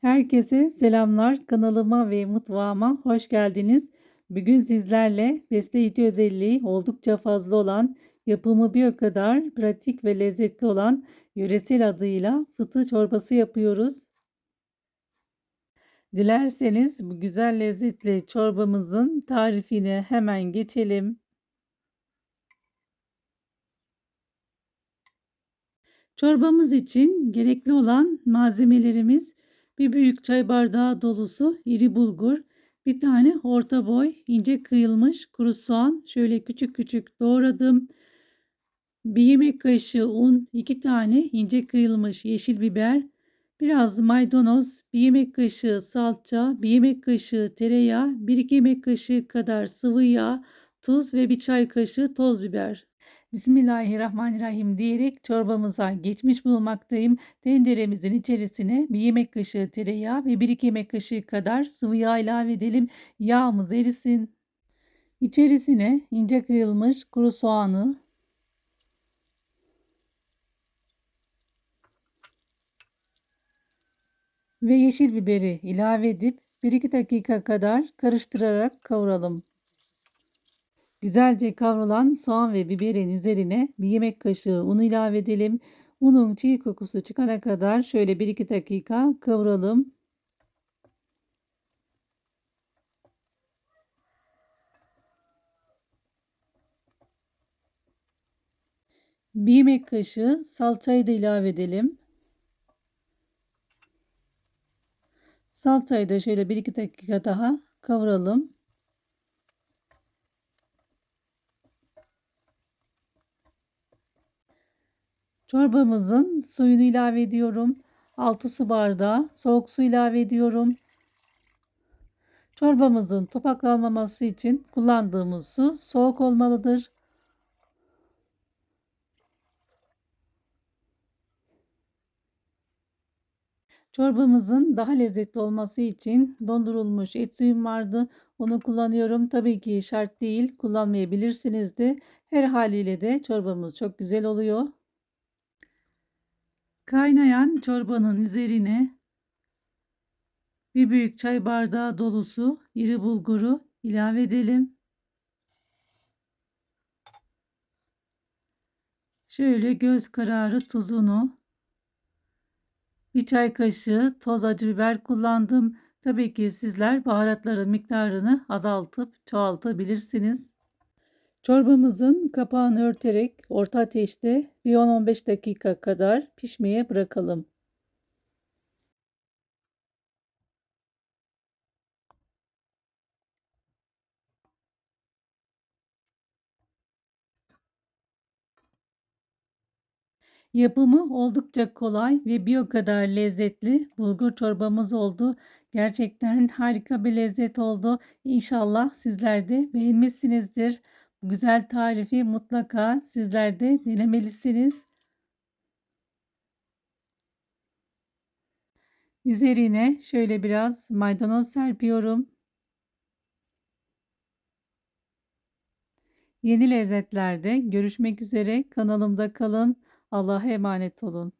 Herkese selamlar. Kanalıma ve mutfağıma hoş geldiniz. Bugün sizlerle besleyici özelliği oldukça fazla olan, yapımı bir o kadar pratik ve lezzetli olan yöresel adıyla fıtı çorbası yapıyoruz. Dilerseniz bu güzel lezzetli çorbamızın tarifine hemen geçelim. Çorbamız için gerekli olan malzemelerimiz bir büyük çay bardağı dolusu iri bulgur, bir tane orta boy ince kıyılmış kuru soğan şöyle küçük küçük doğradım. Bir yemek kaşığı un, iki tane ince kıyılmış yeşil biber, biraz maydanoz, bir yemek kaşığı salça, bir yemek kaşığı tereyağı, bir iki yemek kaşığı kadar sıvı yağ, tuz ve bir çay kaşığı toz biber. Bismillahirrahmanirrahim diyerek çorbamıza geçmiş bulunmaktayım. Tenceremizin içerisine bir yemek kaşığı tereyağı ve bir iki yemek kaşığı kadar sıvı yağ ilave edelim. Yağımız erisin. İçerisine ince kıyılmış kuru soğanı ve yeşil biberi ilave edip 1-2 dakika kadar karıştırarak kavuralım. Güzelce kavrulan soğan ve biberin üzerine bir yemek kaşığı un ilave edelim. Unun çiğ kokusu çıkana kadar şöyle 1-2 dakika kavuralım. Bir yemek kaşığı salçayı da ilave edelim. Salçayı da şöyle 1-2 dakika daha kavuralım. Çorbamızın suyunu ilave ediyorum. 6 su bardağı soğuk su ilave ediyorum. Çorbamızın topaklanmaması için kullandığımız su soğuk olmalıdır. Çorbamızın daha lezzetli olması için dondurulmuş et suyum vardı. Onu kullanıyorum. Tabii ki şart değil. Kullanmayabilirsiniz de. Her haliyle de çorbamız çok güzel oluyor. Kaynayan çorbanın üzerine bir büyük çay bardağı dolusu iri bulguru ilave edelim. Şöyle göz kararı tuzunu bir çay kaşığı toz acı biber kullandım. Tabii ki sizler baharatların miktarını azaltıp çoğaltabilirsiniz. Çorbamızın kapağını örterek orta ateşte bir 10-15 dakika kadar pişmeye bırakalım. Yapımı oldukça kolay ve bir o kadar lezzetli bulgur çorbamız oldu. Gerçekten harika bir lezzet oldu. İnşallah sizler de beğenmişsinizdir. Güzel tarifi mutlaka sizler de denemelisiniz. Üzerine şöyle biraz maydanoz serpiyorum. Yeni lezzetlerde görüşmek üzere. Kanalımda kalın. Allah'a emanet olun.